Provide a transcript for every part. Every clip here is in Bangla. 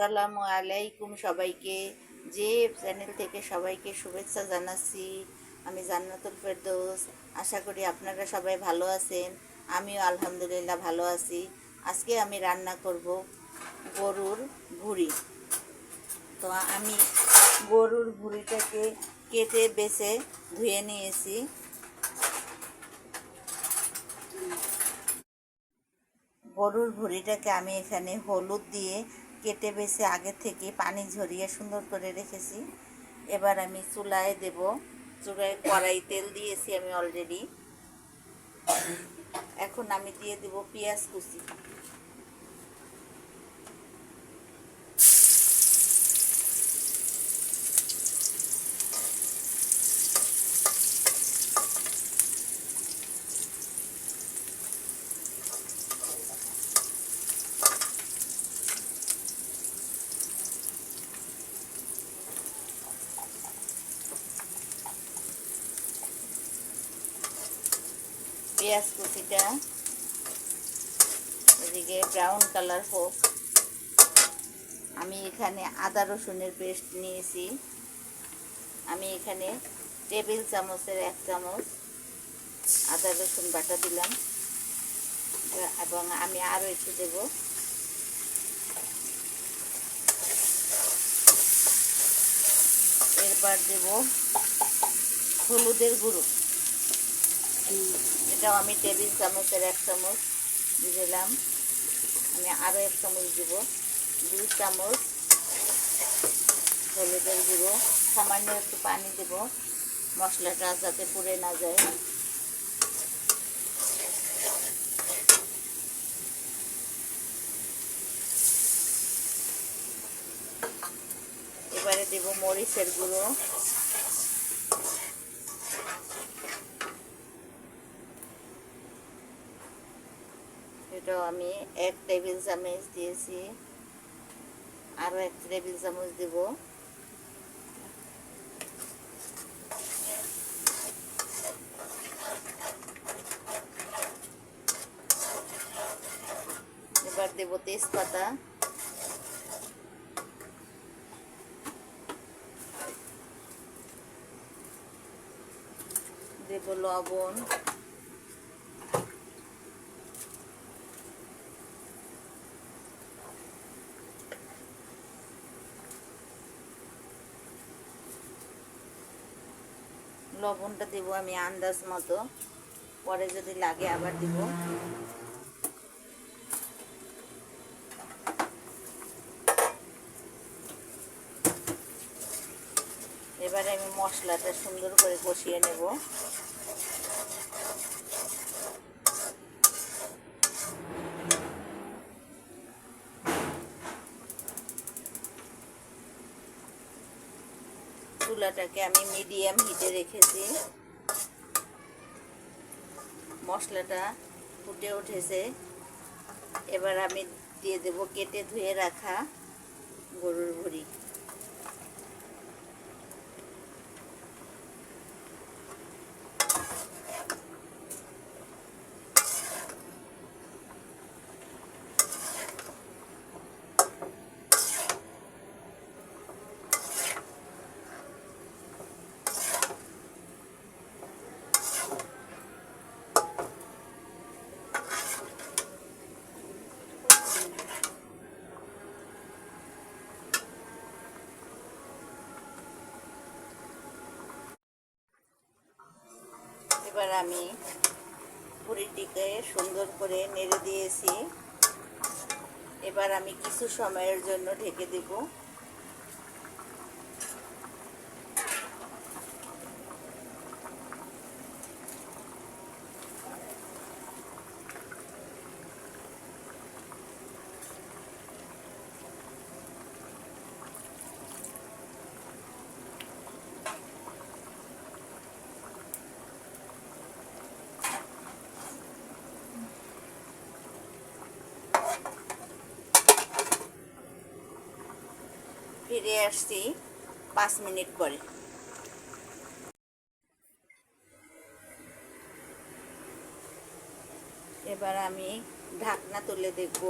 আসসালামু আলাইকুম সবাইকে। যে চ্যানেল থেকে সবাইকে শুভেচ্ছা জানাচ্ছি। আমি জান্নাতুল ফেরদৌস। আশা করি আপনারা সবাই ভালো আছেন। আমিও আলহামদুলিল্লাহ ভালো আছি। আজকে আমি রান্না করব গরুর ভুড়ি। তো আমি গরুর ভুড়িটাকে কেটে বেছে ধুয়ে নিয়েছি। গরুর ভুঁড়িটাকে আমি এখানে হলুদ দিয়ে কেটে বেছে আগে থেকে পানি ঝরিয়ে সুন্দর করে রেখেছি। এবার আমি চুলায় দেব। চুলায় কড়াই তেল দিয়েছি আমি অলরেডি এখন আমি দিয়ে দেব পেঁয়াজ কুচি। পেঁয়াজ কুচিটা এদিকে ব্রাউন কালার হোক। আমি এখানে আদা রসুনের পেস্ট নিয়েছি। আমি এখানে টেবিল চামচের এক চামচ আদা রসুন বাটা দিলাম। এবং আমি আরও একটু দেব। এরপর দেব হলুদের গুঁড়ো। এটাও আমি টেবিল চামচের এক চামচ দিলাম। আমি আরও এক চামচ দিব। দুই চামচ হলুদের গুঁড়ো। সামান্য একটু পানি দেব। মশলাটা যাতে পুড়ে না যায়। এবারে দেব মরিচের গুঁড়ো। এটাও আমি এক টেবিল চামচ দিয়েছি। আরও এক টেবিল চামচ দেব। এবার দেব তেজপাতা। দেব লবণ। লবণটা দেব আমি আন্দাজ মতো। পরে যদি লাগে আবার দিব। এবারে আমি মশলাটা সুন্দর করে কষিয়ে নেব। চুলাটাকে আমি মিডিয়াম হিটে রেখেছি। মশলাটা ফুটে উঠেছে। এবার আমি দিয়ে দেব কেটে ধুয়ে রাখা গরুর ভুড়ি। এবার আমি পুরিটিকে সুন্দর করে নেড়ে দিয়েছি। এবার আমি কিছু সময়ের জন্য ঢেকে দেব। ফিরে আসছি পাঁচ মিনিট পরে। এবার আমি ঢাকনা তুলে দেখব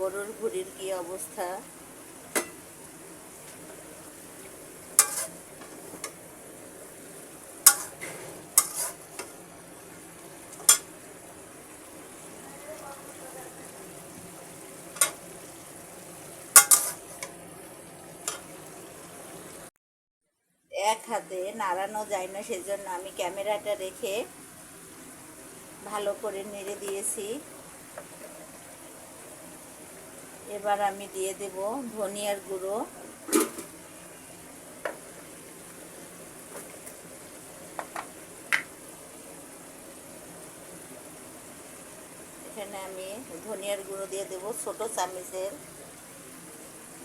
গরুর ভুড়ির কি অবস্থা। হাতে, নাড়ানো যায় না, সেজন্য আমি ক্যামেরাটা রেখে ভালো করে নেড়ে দিয়েছি। এবার আমি দিয়ে দেব ধনিয়ার গুঁড়ো। এখানে আমি ধনিয়ার গুঁড়ো দিয়ে দেব ছোট চামচের।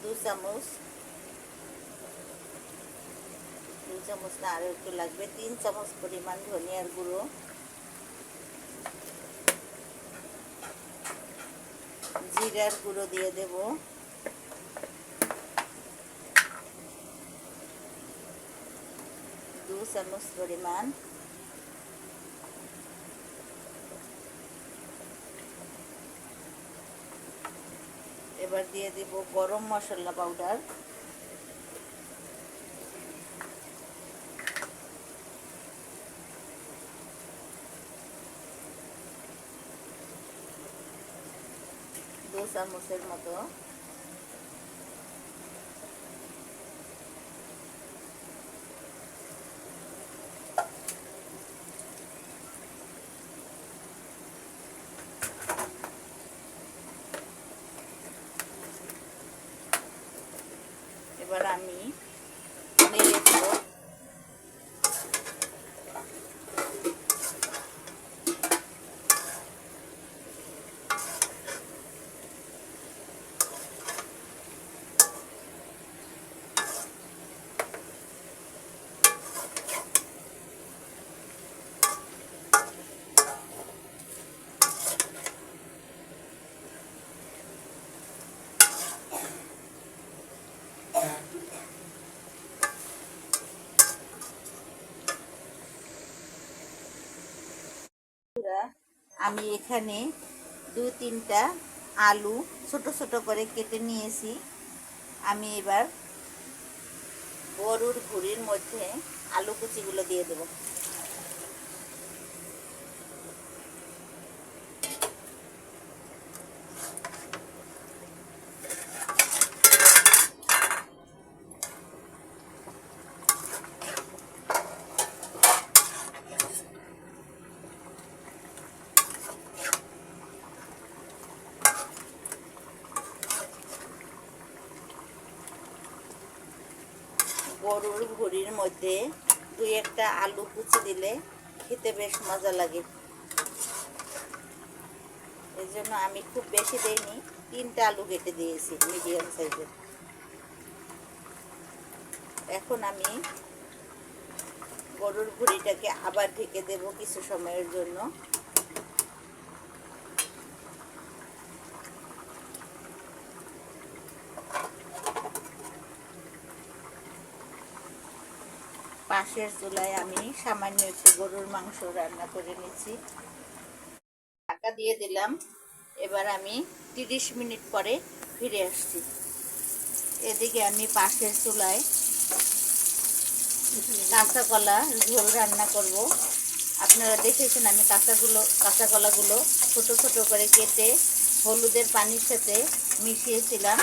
দু চামচ দু চামচ না আরও একটু লাগবে। তিন চামচ পরিমাণ ধনিয়ার গুঁড়ো। জিরার গুঁড়ো দিয়ে দেব। দু চামচ পরিমাণ। এবার দিয়ে দিব গরম মশলা পাউডার। চামচের মতো এবার আমি নেড়ে দেবো বন্ধুরা, আমি এখানে দু তিনটা আলু ছোট ছোট করে কেটে নিয়েছি। আমি এবার গরুর ভুড়ির মধ্যে আলু কুচিগুলো দিয়ে দেব। গরুর ভুড়ির মধ্যে দুই একটা আলু কুচি দিলে খেতে বেশ মজা লাগে। এই জন্য আমি খুব বেশি দেইনি, তিনটা আলু কেটে দিয়েছি মিডিয়াম সাইজের। এখন আমি গরুর ভুড়িটাকে আবার ঢেকে দেব কিছু সময়ের জন্য। পাশের চুলায় আমি সামান্য একটু গরুর মাংস রান্না করে নিচ্ছি ঢাকা দিয়ে দিলাম। এবার আমি তিরিশ মিনিট পরে ফিরে আসছি। এদিকে আমি পাশের চুলায় কাঁচা কলা ঝোল রান্না করব। আপনারা দেখেছেন আমি কাঁচাগুলো কাঁচা কলাগুলো ছোট ছোট করে কেটে হলুদের পানির সাথে মিশিয়েছিলাম।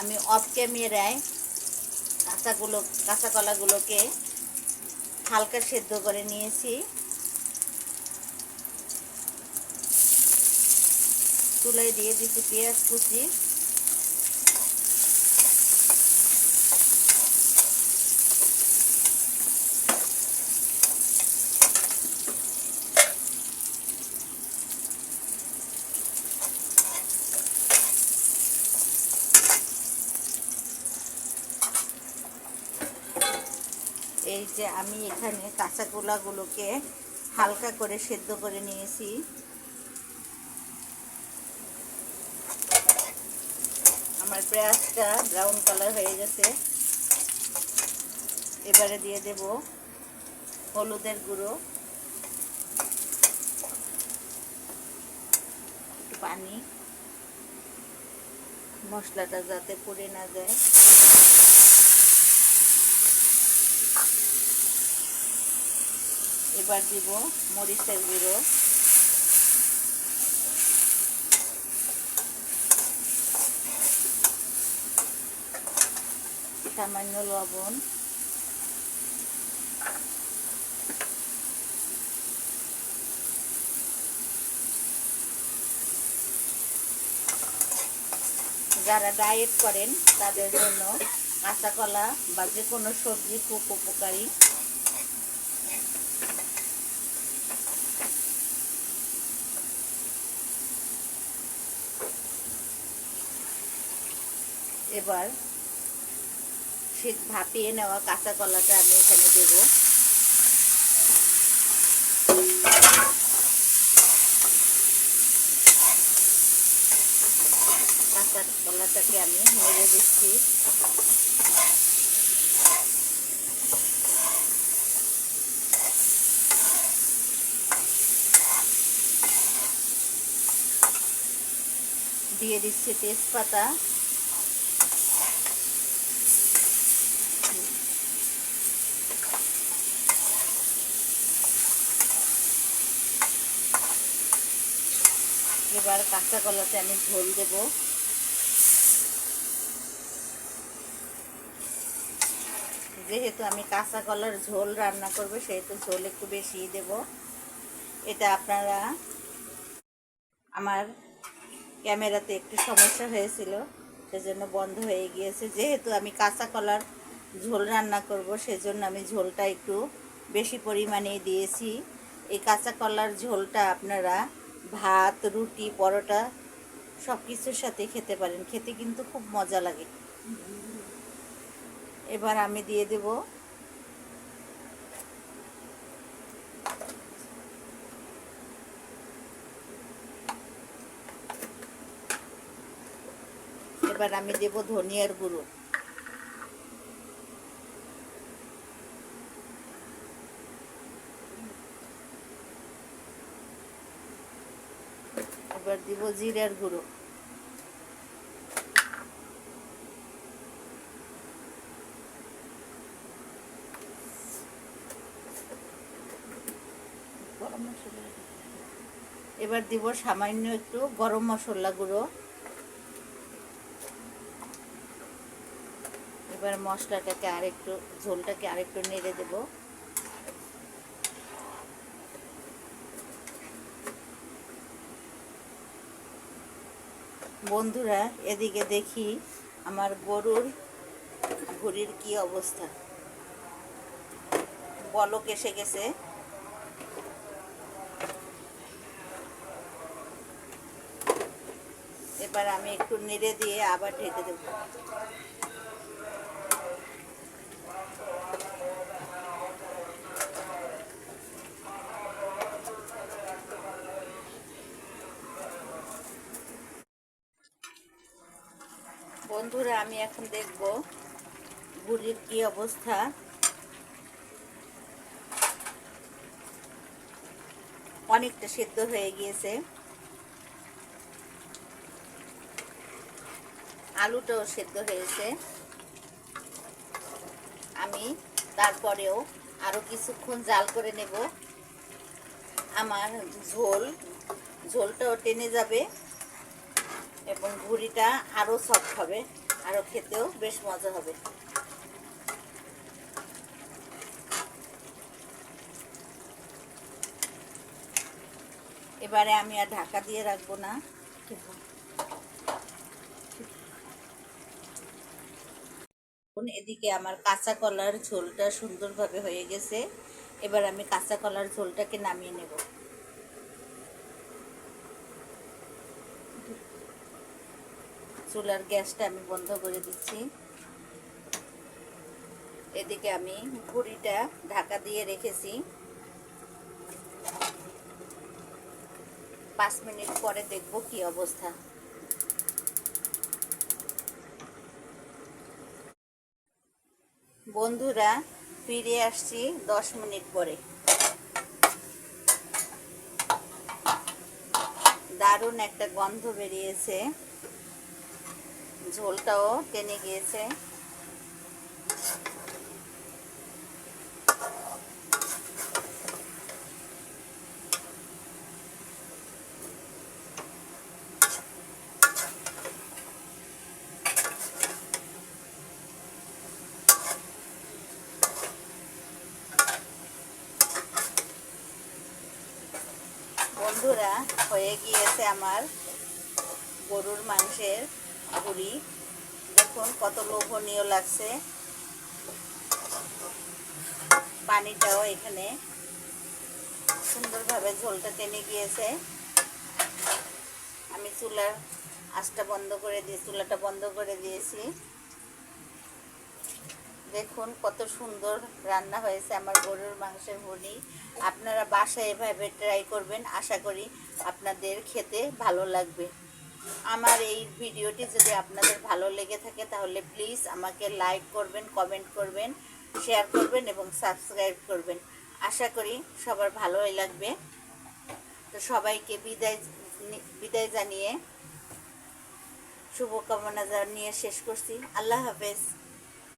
আমি অফ ক্যামেরায় কাঁচাগুলো কাঁচা কলাগুলোকে হালকা সেদ্ধ করে নিয়েছি। তুলে দিয়ে দিচ্ছি পেঁয়াজ কুচি এই যে আমি এখানে কাঁচা কলাগুলোকে হালকা করে সেদ্ধ করে নিয়েছি। আমার পেঁয়াজটা ব্রাউন কালার হয়ে গেছে। এবারে দিয়ে দেব হলুদের গুঁড়ো। একটু পানি। মশলাটা যাতে পুড়ে না যায়। এবার দিব মরিচের গুঁড়ো। সামান্য লবণ। যারা ডায়েট করেন, তাদের জন্য কাঁচা কলা বা যে কোনো সবজি খুব উপকারী। এবার শীত ভাপিয়ে নেওয়া কাঁচা কলাটা আমি এখানে দেবো। কাঁচা কলাটাকে আমি নেড়ে দিচ্ছি। দিয়ে দিচ্ছি তেজপাতা এবার কাঁচা কলাতে আমি ঝোল দেব। যেহেতু আমি কাঁচা কলার ঝোল রান্না করব, সেহেতু ঝোল একটু বেশি দেব। এটা আপনারা আমার ক্যামেরাতে একটু সমস্যা হয়েছিল, সেজন্য বন্ধ হয়ে গিয়েছে। যেহেতু আমি কাঁচা কলার ঝোল রান্না করব, সেজন্য আমি ঝোলটা একটু বেশি পরিমাণে দিয়েছি। এই কাঁচা কলার ঝোলটা আপনারা ভাত, রুটি, পরোটা সব কিছুর সাথে খেতে পারেন। খেতে কিন্তু খুব মজা লাগে। এবার আমি দিয়ে দেব এবার আমি দেব ধনিয়ার গুঁড়ো এবার দিব জিরার গুঁড়ো এবার দিব সামান্য একটু গরম মশলা গুঁড়ো। এবার মশলাটাকে আরেকটু, ঝোলটাকে আরেকটু নেড়ে দেবো। বন্ধুরা, এদিকে দেখি আমার গরুর ঘুড়ির কি অবস্থা। বলক এসে গেছে। এবার আমি একটু নেড়ে দিয়ে আবার ঢেকে দেব। বন্ধুরা আমি এখন দেখব গুড়ির কি অবস্থা। অনেকটা সেদ্ধ হয়ে গিয়েছে। আলুটাও সেদ্ধ হয়েছে। আমি তারপরেও আরও কিছুক্ষণ জাল করে নেব। আমার ঝোল, ঝোলটাও টেনে যাবে এবং ঘুড়িটা আরও সফট হবে। আরও খেতেও বেশ মজা হবে। এবারে আমি আর ঢাকা দিয়ে রাখব না। এদিকে আমার কাঁচা কলার ঝোলটা সুন্দরভাবে হয়ে গেছে। এবার আমি কাঁচা কলার ঝোলটাকে নামিয়ে নেব। চুলার গ্যাসটা আমি বন্ধ করে দিচ্ছি। এদিকে আমি ঘুড়িটা ঢাকা দিয়ে রেখেছি। পাঁচ মিনিট পরে দেখব কি অবস্থা। বন্ধুরা, ফিরে আসছি দশ মিনিট পরে। দারুণ একটা গন্ধ বেরিয়েছে। ঝোলটাও টেনে গিয়েছে। বন্ধুরা হয়ে গিয়েছে আমার গরুর মাংসের ভুড়ি দেখুন কত লোভনীয় লাগছে। পানিটাও এখানে সুন্দরভাবে ঝোলটা টেনে গিয়েছে। আমি চুলার আঁচটা বন্ধ করে দিয়ে, চুলাটা বন্ধ করে দিয়েছি। দেখুন কত সুন্দর রান্না হয়েছে আমার গরুর মাংসের ভুড়ি আপনারা বাসায় এভাবে ট্রাই করবেন। আশা করি আপনাদের খেতে ভালো লাগবে। আমার এই ভিডিওটি যদি আপনাদের ভালো লেগে থাকে তাহলে প্লিজ আমাকে লাইক করবেন কমেন্ট করবেন শেয়ার করবেন এবং সাবস্ক্রাইব করবেন। আশা করি সবার ভালোই লাগবে। তো সবাইকে বিদায় বিদায় জানিয়ে শুভকামনা জানিয়ে শেষ করছি। আল্লাহ হাফেজ।